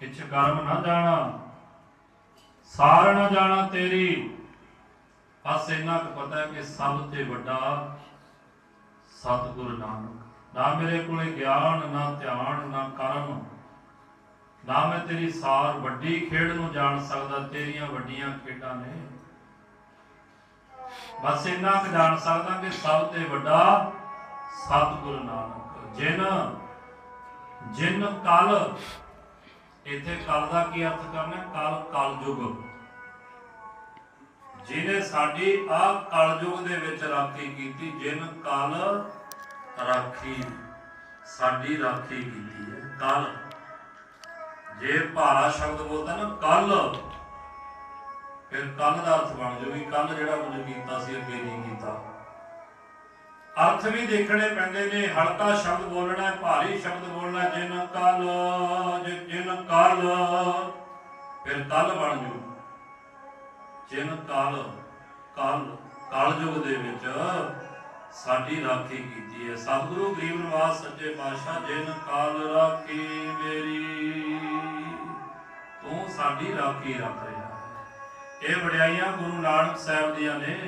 ਵਿਛ ਕਰਮ ਨਾ ਜਾਣਾ, ਸਾਰ ਨਾ ਜਾਣਾ ਤੇਰੀ। ਬਸ ਇੰਨਾ ਕੁ ਪਤਾ ਹੈ ਕਿ ਸਭ ਤੇ ਵੱਡਾ ਸਤਿਗੁਰ ਨਾਨਕ। ਨਾ ਮੇਰੇ ਕੋਲੇ ਗਿਆਨ, ਨਾ ਧਿਆਨ, ਨਾ ਕਰਮ। ਨਾ ਮੈਂ ਤੇਰੀ ਸਾਰ ਵੱਡੀ ਖੇਡ ਨੂੰ ਜਾਣ ਸਕਦਾ, ਤੇਰੀਆਂ ਵੱਡੀਆਂ ਖੇਡਾਂ ਨੇ। ਬਸ ਇੰਨਾ ਕੁ ਜਾਣ ਸਕਦਾ ਕਿ ਸਭ ਤੇ ਵੱਡਾ ਸਤਿਗੁਰ ਨਾਨਕ। ਜਿਨ ਜਿਨ ਕਲ, ਇੱਥੇ ਕਲ ਦਾ ਕੀ ਅਰਥ ਕਰਨਾ ਕਲ ਕਲਯੁਗ। ਜਿਹਨੇ ਸਾਡੀ ਆ ਕਲਯੁਗ ਦੇ ਵਿੱਚ ਰਾਖੀ ਕੀਤੀ, ਜਿਨ ਕਲ ਰਾਖੀ, ਸਾਡੀ ਰਾਖੀ ਕੀਤੀ ਹੈ, ਕਲ। ਜੇ ਭਾਰਾ ਸ਼ਬਦ ਬੋਲਦਾ ਨਾ, ਕੱਲ, ਫਿਰ ਕੱਲ ਦਾ ਅਰਥ ਬਣ ਜਾਊ ਕੱਲ ਜਿਹੜਾ ਕੁਝ ਕੀਤਾ ਸੀ, ਅੱਗੇ ਨਹੀਂ ਕੀਤਾ। ਅਰਥ ਵੀ ਦੇਖਣੇ ਪੈਂਦੇ ਨੇ, ਹਲਕਾ ਸ਼ਬਦ ਬੋਲਣਾ ਭਾਰੀ ਸ਼ਬਦ ਬੋਲਣਾ ਜਿਨ ਕੱਲ ਜਿਨ ਕੱਲ, ਫਿਰ ਕੱਲ ਬਣ ਜੂ। ਜਿਨ ਕੱਲ ਕੱਲ ਕਲਯੁਗ ਦੇ ਵਿੱਚ ਸਾਡੀ ਰਾਖੀ ਕੀਤੀ ਹੈ। ਸਤਿਗੁਰੂ ਗਰੀਬ ਨਿਵਾਸ ਸੱਚੇ ਪਾਤਸ਼ਾਹ, ਜਿਨ ਕਾਲ ਰਾਖੀ ਮੇਰੀ, ਤੂੰ ਸਾਡੀ ਰਾਖੀ ਰੱਖ ਰਿਹਾ ਇਹ ਵਡਿਆਈਆਂ ਗੁਰੂ ਨਾਨਕ ਸਾਹਿਬ ਦੀਆਂ ਨੇ।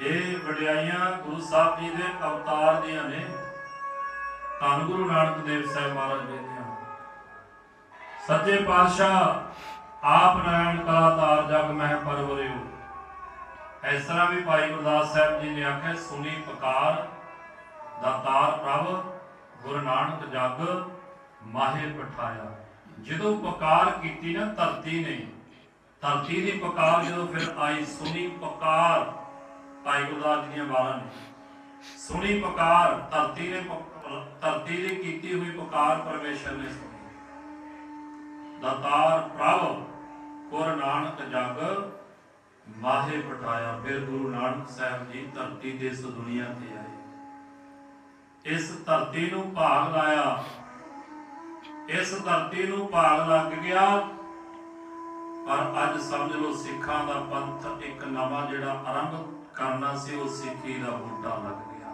ਇਹ ਵਡਿਆਈਆਂ ਗੁਰੂ ਸਾਹਿਬ ਜੀ ਦੇ ਅਵਤਾਰ ਦੀਆਂ ਨੇ। ਧੰਨ ਗੁਰੂ ਨਾਨਕ ਦੇਵ ਸਾਹਿਬ ਮਹਾਰਾਜ ਜੀ ਦੀਆਂ। ਸੱਚੇ ਪਾਤਸ਼ਾਹ, ਆਪ ਕਲਾ ਕਲਾਤਾਰ ਜਗ ਮਹਿ ਪਰਵਰਿਓ। ਇਸ ਤਰ੍ਹਾਂ ਵੀ ਭਾਈ ਗੁਰਦਾਸ ਸਾਹਿਬ ਜੀ ਨੇ ਆਖਿਆ, ਸੁਣੀ ਪਕਾਰ ਦਾਤਾਰ ਪ੍ਰਭ, ਗੁਰੂ ਨਾਨਕ ਜਗ ਮਾਹੇ ਪਠਾਇਆ। ਜਦੋਂ ਪਕਾਰ ਕੀਤੀ ਨਾ, ਧਰਤੀ ਨੇ, ਧਰਤੀ ਦੀ ਪਕਾਰ ਜਦੋਂ ਫਿਰ ਆਈ, ਸੁਣੀ ਪਕਾਰ ਭਾਈ ਗੁਰਦਾਸ ਜੀ ਦੀਆਂ ਬਾਰਾਂ ਨੇ। ਸੁਣੀ ਪੁਕਾਰ, ਧਰਤੀ ਨੇ ਧਰਤੀ ਦੀ ਕੀਤੀ ਹੋਈ ਪੁਕਾਰ ਪਰਮੇਸ਼ਰ ਨੇ ਸੁਣੀ। ਦਾਤਾਰ ਪ੍ਰਭ, ਗੁਰੂ ਨਾਨਕ ਜਗ, ਮਾਹੇ ਪਠਾਇਆ, ਫਿਰ ਗੁਰੂ ਨਾਨਕ ਸਾਹਿਬ ਜੀ ਧਰਤੀ ਦੇ ਇਸ ਦੁਨੀਆ ਤੇ ਆਏ। ਇਸ ਧਰਤੀ ਨੂੰ ਭਾਗ ਲਾਇਆ। ਇਸ ਧਰਤੀ ਨੂੰ ਭਾਗ ਲੱਗ ਗਿਆ। ਪਰ ਅੱਜ ਸਮਝ ਲਓ ਸਿੱਖਾਂ ਦਾ ਪੰਥ ਇੱਕ ਨਵਾਂ ਜਿਹੜਾ ਆਰੰਭ ਕਰਨਾ ਸੀ, ਉਹ ਸਿੱਖੀ ਦਾ ਬੂਟਾ ਲੱਗ ਗਿਆ।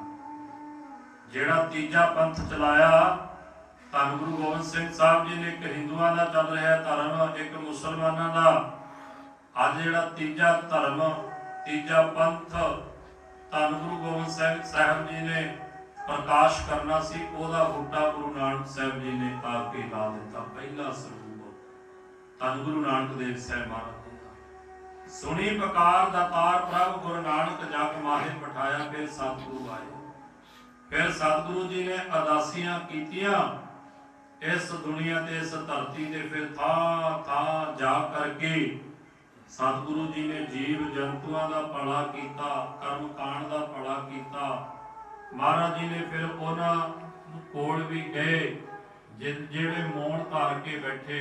ਜਿਹੜਾ ਤੀਜਾ ਪੰਥ ਚਲਾਇਆ, ਧੰਨ ਗੁਰੂ ਗੋਬਿੰਦ ਸਿੰਘ ਸਾਹਿਬ ਜੀ ਨੇ ਇੱਕ ਹਿੰਦੂਆਂ ਦਾ ਚੱਲ ਰਿਹਾ ਧਰਮ, ਇੱਕ ਮੁਸਲਮਾਨਾਂ ਦਾ। ਅੱਜ ਜਿਹੜਾ ਤੀਜਾ ਧਰਮ, ਤੀਜਾ ਪੰਥ, ਧੰਨ ਗੁਰੂ ਗੋਬਿੰਦ ਸਿੰਘ ਸਾਹਿਬ ਜੀ ਨੇ ਪ੍ਰਕਾਸ਼ ਕਰਨਾ ਸੀ, ਉਹਦਾ ਬੂਟਾ ਗੁਰੂ ਨਾਨਕ ਸਾਹਿਬ ਜੀ ਨੇ ਆ ਕੇ ਲਾ ਦਿੱਤਾ, ਪਹਿਲਾ ਸਰੂਪ। ਧੰਨ ਗੁਰੂ ਨਾਨਕ ਦੇਵ ਸਾਹਿਬਾਨ ਸੁਣੀ ਪਕਾਰ ਦਾ ਤਾਰ ਪ੍ਰਭ ਗੁਰੂ ਨਾਨਕ ਜਗ ਮਾਹੇ ਪਠਾਇਆ ਫਿਰ ਸਤਿਗੁਰੂ ਆਏ। ਫਿਰ ਸਤਿਗੁਰੂ ਜੀ ਨੇ ਅਰਦਾਸੀਆਂ ਕੀਤੀਆਂ ਇਸ ਦੁਨੀਆ ਤੇ, ਇਸ ਧਰਤੀ ਤੇ, ਫਿਰ ਥਾਂ ਥਾਂ ਜਾ ਕਰਕੇ ਸਤਿਗੁਰੂ ਜੀ ਨੇ ਜੀਵ ਜੰਤੂਆਂ ਦਾ ਭਲਾ ਕੀਤਾ, ਕਰਮ ਕਾਂਡ ਦਾ ਭਲਾ ਕੀਤਾ। ਮਹਾਰਾਜ ਜੀ ਨੇ ਫਿਰ ਉਹਨਾਂ ਕੋਲ ਵੀ ਗਏ ਜਿਹੜੇ ਮੌਨ ਧਾਰ ਕੇ ਬੈਠੇ,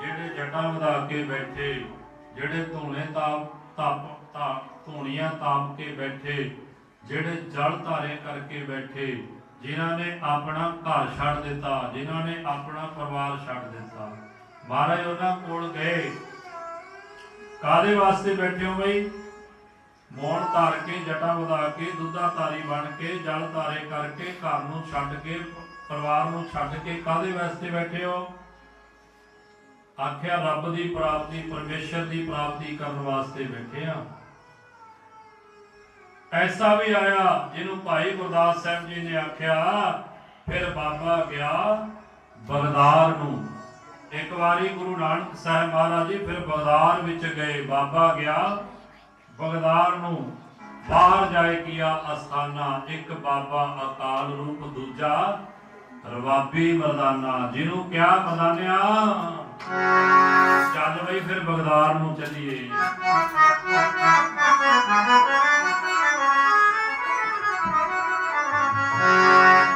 ਜਿਹੜੇ ਜਟਾਂ ਵਧਾ ਕੇ ਬੈਠੇ। ਜਿਹੜੇ ਧੂਣੇ ਤਾਪ, ਤਪ ਤਾ ਧੂਣੀਆਂ ਤਾਪ ਕੇ ਬੈਠੇ, ਜਿਹੜੇ ਜਲ ਧਾਰੇ ਕਰਕੇ ਬੈਠੇ, ਜਿਨ੍ਹਾਂ ਨੇ ਆਪਣਾ ਘਰ ਛੱਡ ਦਿੱਤਾ, ਜਿਨ੍ਹਾਂ ਨੇ ਆਪਣਾ ਪਰਿਵਾਰ ਛੱਡ ਦਿੱਤਾ। ਮਹਾਰਾਜ ਉਹਨਾਂ ਕੋਲ ਗਏ। ਕਾਦੇ ਵਾਸਤੇ ਬੈਠੇ ਹੋ ਬਈ? ਮੌਣ ਧਾਰ ਕੇ, ਜਟਾ ਵਧਾ ਕੇ, ਦੁੱਧਾ ਤਾਰੀ ਬਣ ਕੇ, ਜਲ ਤਾਰੇ ਕਰਕੇ ਘਰ ਨੂੰ ਛੱਡ ਕੇ, ਪਰਿਵਾਰ ਨੂੰ ਛੱਡ ਕੇ ਕਾਦੇ ਵਾਸਤੇ ਬੈਠੇ ਹੋ? ਆਖਿਆ ਰੱਬ ਦੀ ਪ੍ਰਾਪਤੀ, ਪਰਮੇਸ਼ਰ ਦੀ ਪ੍ਰਾਪਤੀ ਕਰਨ ਵਾਸਤੇ ਬੈਠੇ ਆ। ਐਸਾ ਵੀ ਆਇਆ ਜਿਹਨੂੰ ਭਾਈ ਗੁਰਦਾਸ ਸਾਹਿਬ ਜੀ ਨੇ ਆਖਿਆ, ਫਿਰ ਬਾਬਾ ਗਿਆ ਬਗਦਾਰ ਨੂੰ। ਇੱਕ ਵਾਰੀ ਗੁਰੂ ਨਾਨਕ ਸਾਹਿਬ ਮਹਾਰਾਜ ਜੀ ਫਿਰ ਬਗਦਾਰ ਵਿੱਚ ਗਏ। ਬਾਬਾ ਗਿਆ ਬਗਦਾਰ ਨੂੰ। ਬਾਹਰ ਜਾਏ ਕੀਆ ਅਸਥਾਨਾ, ਇੱਕ ਬਾਬਾ ਅਕਾਲ ਰੂਪ, ਦੂਜਾ ਰਵਾਬੀ ਮਰਦਾਨਾ। ਜਿਹਨੂੰ ਕਿਹਾ ਮਰਦਾਨਿਆ ਚੱਲ ਬਈ ਫਿਰ ਬਗਦਾਰ ਨੂੰ ਚੱਲੀਏ।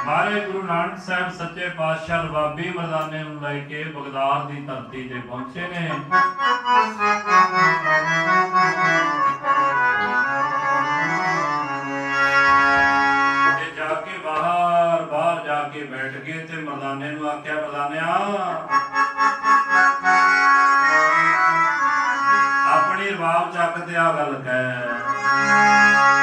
ਮਾਰੇ ਗੁਰੂ ਨਾਨਕ ਸਾਹਿਬ ਸੱਚੇ ਪਾਤਸ਼ਾਹ ਰਵਾਬੀ ਮਰਦਾਨੇ ਨੂੰ ਲੈ ਕੇ ਬਗਦਾਦ ਦੀ ਧਰਤੀ ਤੇ ਪਹੁੰਚੇ ਨੇ। ਤੇ ਜਾ ਕੇ ਬਾਹਰ ਬਾਹਰ ਜਾ ਕੇ ਬੈਠ ਗਏ ਤੇ ਮਰਦਾਨੇ ਨੂੰ ਆਖਿਆ, ਮਰਦਾਨਿਆ ਆਪਣੀ ਰਵਾਬ ਚੱਕ ਤੇ ਆ ਗੱਲ ਕਹਿ।